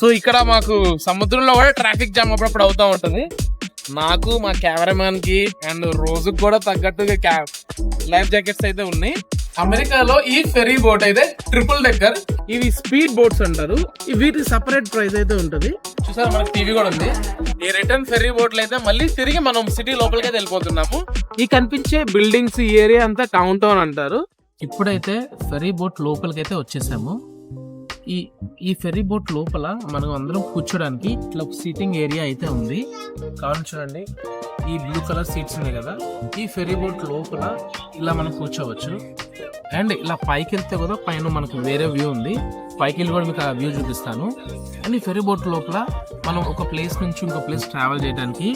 So ఇక్కడ మాకు సముద్రంలో కూడా ట్రాఫిక్ జామ్ అప్పుడప్పుడు అవుతూ ఉంటుంది. నాకు మా కెమెరామ్యాన్కి అండ్ రోజుకు కూడా తగ్గట్టుగా క్యా లైఫ్ జాకెట్స్ అయితే ఉన్నాయి. అమెరికాలో ఈ ఫెరీ బోట్ అయితే ట్రిపుల్ డెక్కర్. ఇవి స్పీడ్ బోట్స్ అంటారు. వీటి సపరేట్ ప్రైస్ అయితే ఉంటుంది. చూసారా మనకి టీవీ కూడా ఉంది. ఈ రిటర్న్ ఫెరీ బోట్లు అయితే మళ్ళీ తిరిగి మనం సిటీ లోపలికి వెళ్ళిపోతున్నాము. ఈ కనిపించే బిల్డింగ్స్ ఈ ఏరియా అంతా టౌన్ టౌన్ అంటారు. ఇప్పుడైతే ఫెరీ బోట్ లోపలికి అయితే వచ్చేసాము. ఈ ఈ ఫెర్రీ బోట్ లోపల మనం అందరం కూర్చోడానికి ఇట్లా సీటింగ్ ఏరియా అయితే ఉంది. కావాలి చూడండి ఈ బ్లూ కలర్ సీట్స్ ఉన్నాయి కదా ఈ ఫెర్రీ బోట్ లోపల ఇలా మనం కూర్చోవచ్చు. అండ్ ఇలా పైకి వెళ్తే కూడా పైన మనకు వేరే వ్యూ ఉంది. పైకి వెళ్ళి కూడా మీకు ఆ వ్యూ చూపిస్తాను. అండ్ ఈ ఫెరీ బోట్ లోపల మనం ఒక ప్లేస్ నుంచి ఇంకో ప్లేస్ ట్రావెల్ చేయడానికి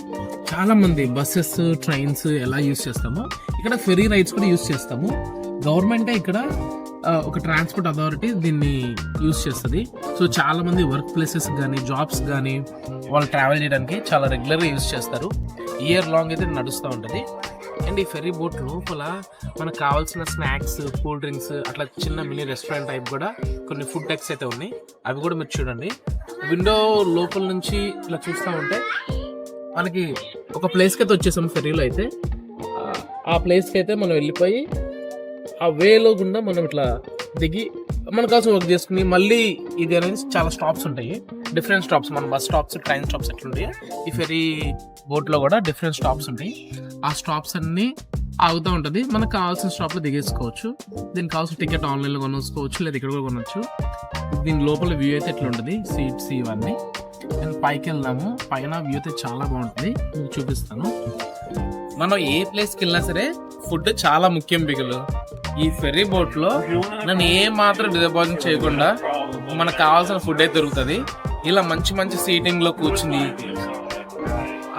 చాలామంది బస్సెస్ ట్రైన్స్ ఎలా యూస్ చేస్తామో ఇక్కడ ఫెరీ రైడ్స్ కూడా యూస్ చేస్తాము. గవర్నమెంటే ఇక్కడ ఒక ట్రాన్స్పోర్ట్ అథారిటీ దీన్ని యూస్ చేస్తుంది. సో చాలా మంది వర్క్ ప్లేసెస్ కానీ జాబ్స్ కానీ వాళ్ళు ట్రావెల్ చేయడానికి చాలా రెగ్యులర్గా యూస్ చేస్తారు. ఇయర్ లాంగ్ అయితే నడుస్తూ ఉంటుంది. అండ్ ఈ ఫెర్రీ బోట్ లోపల మనకు కావాల్సిన స్నాక్స్ కూల్ డ్రింక్స్ అట్లా చిన్న మినీ రెస్టారెంట్ టైప్ కూడా కొన్ని ఫుడ్ టెక్స్ అయితే ఉన్నాయి. అవి కూడా మీరు చూడండి. విండో లోపల నుంచి ఇలా చూస్తూ ఉంటే మనకి ఒక ప్లేస్కి అయితే వచ్చేసాం ఫెర్రీలో అయితే. ఆ ప్లేస్కి అయితే మనం వెళ్ళిపోయి ఆ వేలో గుండా మనం ఇట్లా దిగి మన కోసం వర్క్ చేసుకుని మళ్ళీ ఇది అనేది చాలా స్టాప్స్ ఉంటాయి. డిఫరెంట్ స్టాప్స్ మన బస్ స్టాప్స్ ట్రైన్ స్టాప్స్ ఎట్లుంటాయి ఈ ఫెరీ బోట్లో కూడా డిఫరెంట్ స్టాప్స్ ఉంటాయి. ఆ స్టాప్స్ అన్నీ ఆగుతూ ఉంటుంది. మనకు కావాల్సిన స్టాప్లో దిగేసుకోవచ్చు. దీనికి కావాల్సిన టికెట్ ఆన్లైన్లో కొనుక్కోవచ్చు లేదా ఇక్కడ కూడా కొనవచ్చు దీని లోపల వ్యూ అయితే ఎట్లా ఉంటుంది సీట్స్ ఇవన్నీ. అండ్ పైకి వెళ్దాము. పైన వ్యూ అయితే చాలా బాగుంటుంది. మీకు చూపిస్తాను. మనం ఏ ప్లేస్కి వెళ్ళినా సరే ఫుడ్ చాలా ముఖ్యం బిగులు ఈ ఫెర్రీ బోట్లో నన్ను ఏ మాత్రం డిసప్పాయింట్ చేయకుండా మనకు కావాల్సిన ఫుడ్ అయితే దొరుకుతుంది. ఇలా మంచి మంచి సీటింగ్లో కూర్చుని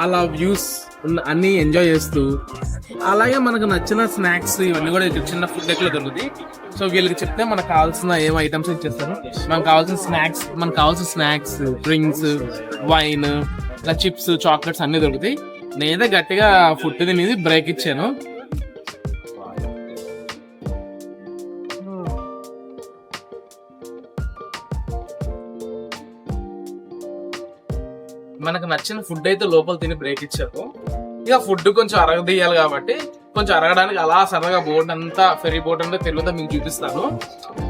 అలా వ్యూస్ అన్ని ఎంజాయ్ చేస్తూ అలాగే మనకు నచ్చిన స్నాక్స్ ఇవన్నీ కూడా ఇక్కడ చిన్న ఫుడ్ ఎక్కడ దొరుకుతాయి. సో వీళ్ళకి చెప్తే మనకు కావాల్సిన ఏం ఐటమ్స్ ఇచ్చేస్తారు. మనకు కావాల్సిన స్నాక్స్ మనకు కావాల్సిన స్నాక్స్ డ్రింక్స్ వైన్ ఇలా చిప్స్ చాక్లెట్స్ అన్నీ దొరుకుతాయి. నేనైతే గట్టిగా ఫుడ్ తినేది బ్రేక్ ఇచ్చాను. మనకు నచ్చిన ఫుడ్ అయితే లోపల తిని బ్రేక్ ఇచ్చారు. ఇక ఫుడ్ కొంచెం అరగదీయాలి కాబట్టి కొంచెం అరగడానికి అలా సరదాగా బోట్ అంతా ఫెరీ బోట్ అంతా తిరుగుతా మీకు చూపిస్తాను.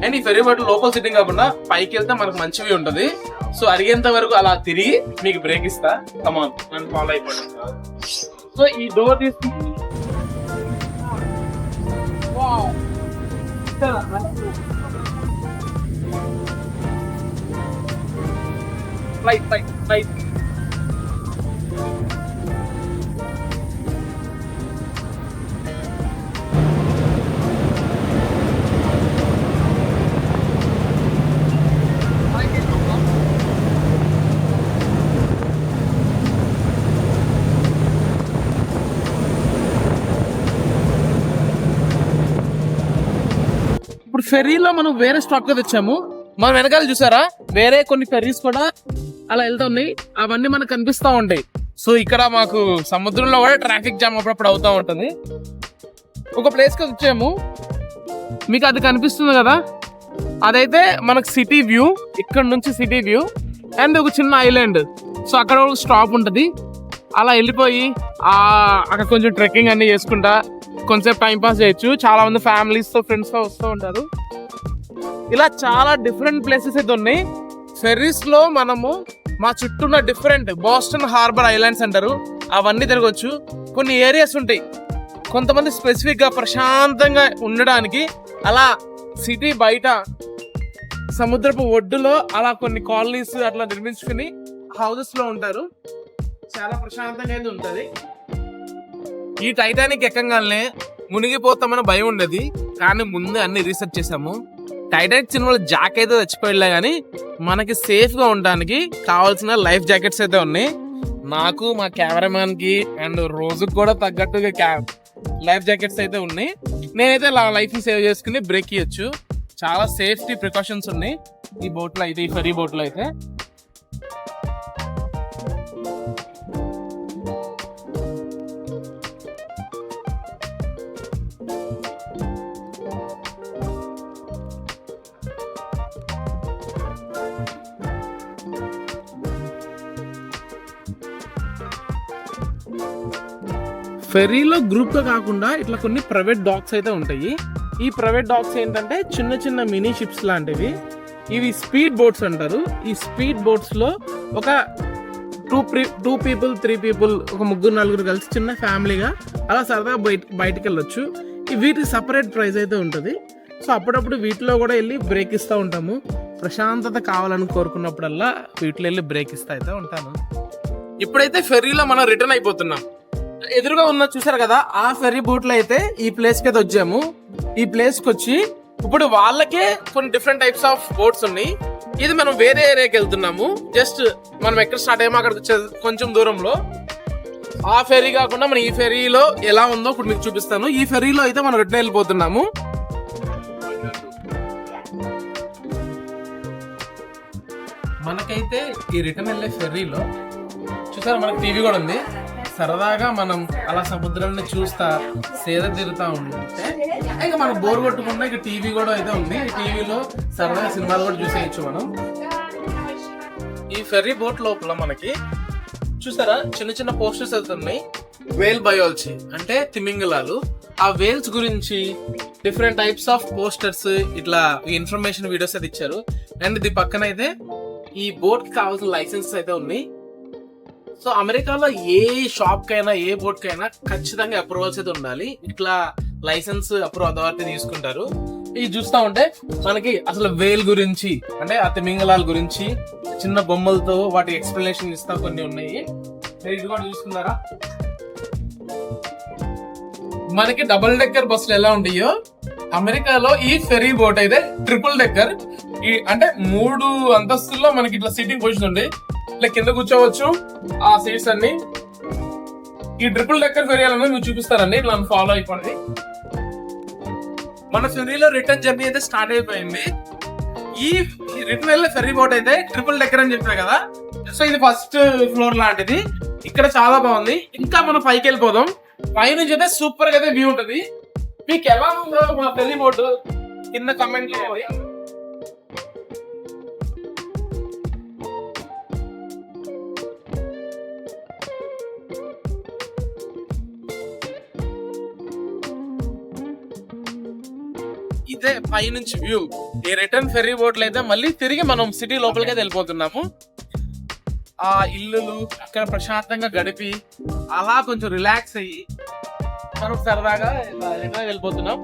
అండ్ ఈ ఫెరీ బోట్ లోపల సిట్టింగ్ కాకుండా పైకి వెళ్తే మనకు మంచివి ఉంటుంది. సో అరిగేంత వరకు అలా తిరిగి మీకు బ్రేక్ ఇస్తా. కమాన్ నన్ను ఫాలో అయిపోండి. సో ఈ డోర్ తీసుకుని ఫ్లైట్ ఫ్లైట్ ఫ్లైట్ ఇప్పుడు ఫెర్రీలో మనం వేరే స్టాక్గా తెచ్చాము. మనం వెనకాల చూసారా? వేరే కొన్ని ఫెర్రీస్ కూడా అలా వెళ్తా ఉన్నాయి. అవన్నీ మనకు కనిపిస్తూ ఉంటాయి సో ఇక్కడ మాకు సముద్రంలో కూడా ట్రాఫిక్ జామ్ అప్పుడప్పుడు అవుతూ ఉంటుంది. ఒక ప్లేస్కి వచ్చాము. మీకు అది కనిపిస్తుంది కదా? అదైతే మనకు సిటీ వ్యూ ఇక్కడ నుంచి సిటీ వ్యూ అండ్ ఒక చిన్న ఐలాండ్ సో అక్కడ ఒక స్టాప్ ఉంటుంది. అలా వెళ్ళిపోయి అక్కడ కొంచెం ట్రెక్కింగ్ అన్నీ చేసుకుంటా కొంచెం టైం పాస్ చేయొచ్చు. చాలా మంది ఫ్యామిలీస్తో ఫ్రెండ్స్తో వస్తూ ఉంటారు. ఇలా చాలా డిఫరెంట్ ప్లేసెస్ అయితే ఉన్నాయి. ఫెర్రీస్లో మనము మా చుట్టూ ఉన్న డిఫరెంట్ బాస్టన్ హార్బర్ ఐలాండ్స్ అంటారు. అవన్నీ తిరగచ్చు. కొన్ని ఏరియాస్ ఉంటాయి. కొంతమంది స్పెసిఫిక్గా ప్రశాంతంగా ఉండడానికి అలా సిటీ బయట సముద్రపు ఒడ్డులో అలా కొన్ని కాలనీస్ అట్లా నిర్మించుకుని హౌసెస్లో ఉంటారు. చాలా ప్రశాంతంగా అయితే ఉంటుంది. ఈ టైటానిక్ ఎక్కగానే మునిగిపోతామని భయం ఉండేది. కానీ ముందే అన్ని రీసెర్చ్ చేసాము టైటానిక్ సినిమాలో జాక్ అయితే చచ్చిపోయిలే కానీ మనకి సేఫ్గా ఉండడానికి కావాల్సిన లైఫ్ జాకెట్స్ అయితే ఉన్నాయి. నాకు మా కెమెరామ్యాన్కి అండ్ రోజుకు కూడా తగ్గట్టుగా క్యా లైఫ్ జాకెట్స్ అయితే ఉన్నాయి. నేనైతే లైఫ్ లైఫ్ని సేవ్ చేసుకుని బ్రేక్ ఇవ్వచ్చు చాలా సేఫ్టీ ప్రికాషన్స్ ఉన్నాయి. ఈ బోట్లో అయితే ఈ ఫెరీ బోట్లో అయితే. ఫెర్రీలో గ్రూప్గా కాకుండా ఇట్లా కొన్ని ప్రైవేట్ డాగ్స్ అయితే ఉంటాయి. ఈ ప్రైవేట్ డాగ్స్ ఏంటంటే చిన్న చిన్న మినీ షిప్స్ లాంటివి. ఇవి స్పీడ్ బోట్స్ అంటారు. ఈ స్పీడ్ బోట్స్లో ఒక two two people three people ఒక ముగ్గురు నలుగురు కలిసి చిన్న ఫ్యామిలీగా అలా సరదాగా బయట బయటికి వెళ్ళొచ్చు వీటికి సపరేట్ ప్రైస్ అయితే ఉంటుంది. సో అప్పుడప్పుడు వీటిలో కూడా వెళ్ళి బ్రేక్ ఇస్తూ ఉంటాము. ప్రశాంతత కావాలని కోరుకున్నప్పుడల్లా వీటిలో వెళ్ళి బ్రేక్ ఇస్తూ అయితే ఉంటాను. ఇప్పుడైతే ఫెర్రీలో మనం రిటర్న్ అయిపోతున్నాం. ఎదురుగా ఉన్న చూసారు కదా ఆ ఫెర్రీ బోట్లో అయితే ఈ ప్లేస్కి అయితే వచ్చాము. ఈ ప్లేస్కి వచ్చి ఇప్పుడు వాళ్ళకే కొన్ని డిఫరెంట్ టైప్స్ ఆఫ్ బోట్స్ ఉన్నాయి. ఇది మనం వేరే ఏరియాకి వెళ్తున్నాము. జస్ట్ మనం ఎక్కడ స్టార్ట్ అయ్యామో అక్కడ వచ్చే కొంచెం దూరంలో. ఆ ఫెరీ కాకుండా మనం ఈ ఫెరీలో ఎలా ఉందో ఇప్పుడు మీకు చూపిస్తాను. ఈ ఫెరీలో అయితే మనం రిటర్న్ వెళ్ళిపోతున్నాము. మనకైతే ఈ రిటర్న్ వెళ్ళే ఫెర్రీలో చూసారా మనకి టీవీ కూడా ఉంది. సరదాగా మనం అలా సముద్రాన్ని చూస్తా సేద తీరుతా ఉంటే ఇంకా మనకు బోర్ కొట్టకుండా ఇక టీవీ కూడా అయితే ఉంది. టీవీలో సరదాగా సినిమాలు కూడా చూసేయచ్చు మనం. ఈ ఫెర్రీ బోట్ లోపల మనకి చూసారా? చిన్న చిన్న పోస్టర్స్ వెళ్తున్నాయి. వేల్ బయాలజీ అంటే తిమింగలాలు. ఆ వేల్స్ గురించి డిఫరెంట్ టైప్స్ ఆఫ్ పోస్టర్స్ ఇట్లా ఇన్ఫర్మేషన్ వీడియోస్ అయితే ఇచ్చారు. అండ్ ఇది పక్కన అయితే ఈ బోట్కి కావాల్సిన లైసెన్స్ అయితే ఉన్నాయి. సో అమెరికాలో ఏ షాప్ కైనా ఏ బోట్ కైనా ఖచ్చితంగా అప్రూవల్స్ అయితే ఉండాలి. ఇట్లా లైసెన్స్ అప్రూవ్ అథారిటీ తీసుకుంటారు. ఇది చూస్తా ఉంటే మనకి అసలు వేల్ గురించి అంటే ఆ తిమింగలాల గురించి చిన్న బొమ్మలతో వాటి ఎక్స్ప్లెనేషన్ ఇస్తా కొన్ని ఉన్నాయి. మీరు ఇది కూడా చూసుకున్నారా? మనకి డబుల్ డెక్కర్ బస్సులు ఎలా ఉంటాయో అమెరికాలో ఈ ఫెరీ బోట్ అయితే ట్రిపుల్ డెక్కర్ ఈ అంటే మూడు అంతస్తుల్లో మనకి ఇట్లా సీటింగ్ పొజిషన్ ఉంది. ఇట్లా కింద కూర్చోవచ్చు. ఆ సీట్స్ అన్ని. ఈ ట్రిపుల్ డెక్కర్ ఫెరియాలన్నా అనేది మీరు చూపిస్తారండి ఇట్లా ఫాలో అయిపోండి. మన ఫెరీలో రిటర్న్ జర్నీ అయితే స్టార్ట్ అయిపోయింది. ఈ రిటర్న్ వెళ్ళే ఫెరీ బోట్ అయితే ట్రిపుల్ డెక్కర్ అని చెప్పారు కదా. సో ఇది ఫస్ట్ ఫ్లోర్ లాంటిది. ఇక్కడ చాలా బాగుంది. ఇంకా మనం పైకి వెళ్ళిపోదాం. పైనుంచి అయితే సూపర్గా అయితే వ్యూ ఉంటది. మీకు ఎలా ఉందో మా ఫెరీ బోట్ కింద కమెంట్ అయితే పైనుంచి వ్యూ ఈ రిటర్న్ ఫెర్రీ బోట్లు అయితే మళ్ళీ తిరిగి మనం సిటీ లోపలికి వెళ్ళిపోతున్నాము. ఆ ఇల్లులు అక్కడ ప్రశాంతంగా గడిపి అలా కొంచెం రిలాక్స్ అయ్యి మనం సరదాగా వెళ్ళిపోతున్నాం.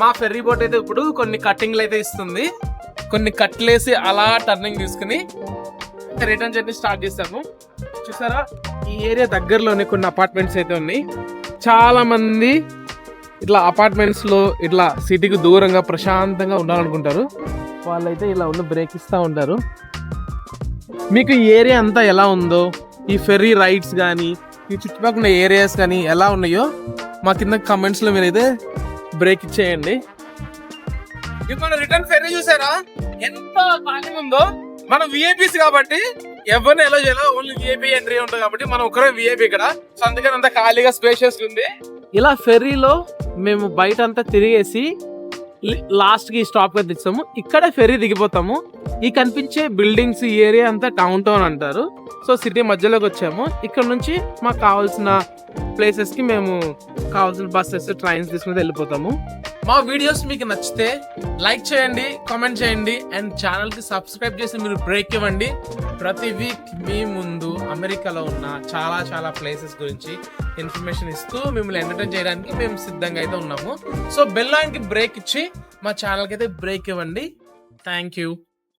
మా ఫెర్రీ బోట్ అయితే ఇప్పుడు కొన్ని కట్టింగ్లు అయితే ఇస్తుంది. కొన్ని కట్లేసి అలా టర్నింగ్ తీసుకుని రిటర్న్ జర్నీ స్టార్ట్ చేస్తాము. చూసారా? ఈ ఏరియా దగ్గరలోనే కొన్ని అపార్ట్మెంట్స్ అయితే ఉన్నాయి. చాలా మంది ఇట్లా అపార్ట్మెంట్స్లో ఇట్లా సిటీకి దూరంగా ప్రశాంతంగా ఉండాలనుకుంటారు. వాళ్ళైతే ఇలా ఉన్న బ్రేక్ ఇస్తూ ఉంటారు. మీకు ఈ ఏరియా అంతా ఎలా ఉందో ఈ ఫెర్రీ రైడ్స్ కానీ ఈ చుట్టుపక్కల ఏరియాస్ కానీ ఎలా ఉన్నాయో మా కింద కమెంట్స్లో మీరైతే బ్రేక్ ఇచ్చేయండి. ఇప్పుడు రిటర్న్ ఫెర్రీ చూసారా? ఎంత ఖాళీ ఉందో. మనం విఐపీస్ కాబట్టి ఎవరిని ఎలా చేయాలో ఓన్లీ విఐపీ ఎంట్రీ ఉంటుంది కాబట్టి మనం ఒకరే విఐపీ ఇక్కడ. సో అందుకని అంత ఖాళీగా స్పేషియస్ ఉంది. ఇలా ఫెర్రీలో మేము బయట అంతా తిరిగేసి లాస్ట్కి స్టాప్గా స్టాప్ తెచ్చాము ఇక్కడ ఫెర్రీ దిగిపోతాము. ఈ కనిపించే బిల్డింగ్స్ ఈ ఏరియా అంతా టౌన్ టౌన్ అంటారు. సో సిటీ మధ్యలోకి వచ్చాము. ఇక్కడ నుంచి మాకు కావాల్సిన ప్లేసెస్కి మేము కావాల్సిన బస్సెస్ ట్రైన్స్ తీసుకుని వెళ్ళిపోతాము. మా వీడియోస్ మీకు నచ్చితే లైక్ చేయండి కామెంట్ చేయండి అండ్ ఛానల్కి సబ్స్క్రైబ్ చేసి మీరు బ్రేక్ ఇవ్వండి. ప్రతి వీక్ మీ ముందు అమెరికాలో ఉన్న చాలా చాలా ప్లేసెస్ గురించి ఇన్ఫర్మేషన్ ఇస్తూ మిమ్మల్ని ఎంటర్టైన్ చేయడానికి మేము సిద్ధంగా అయితే ఉన్నాము. సో బెల్ బ్రేక్ ఇచ్చి మా ఛానల్కి అయితే బ్రేక్ ఇవ్వండి. Thank you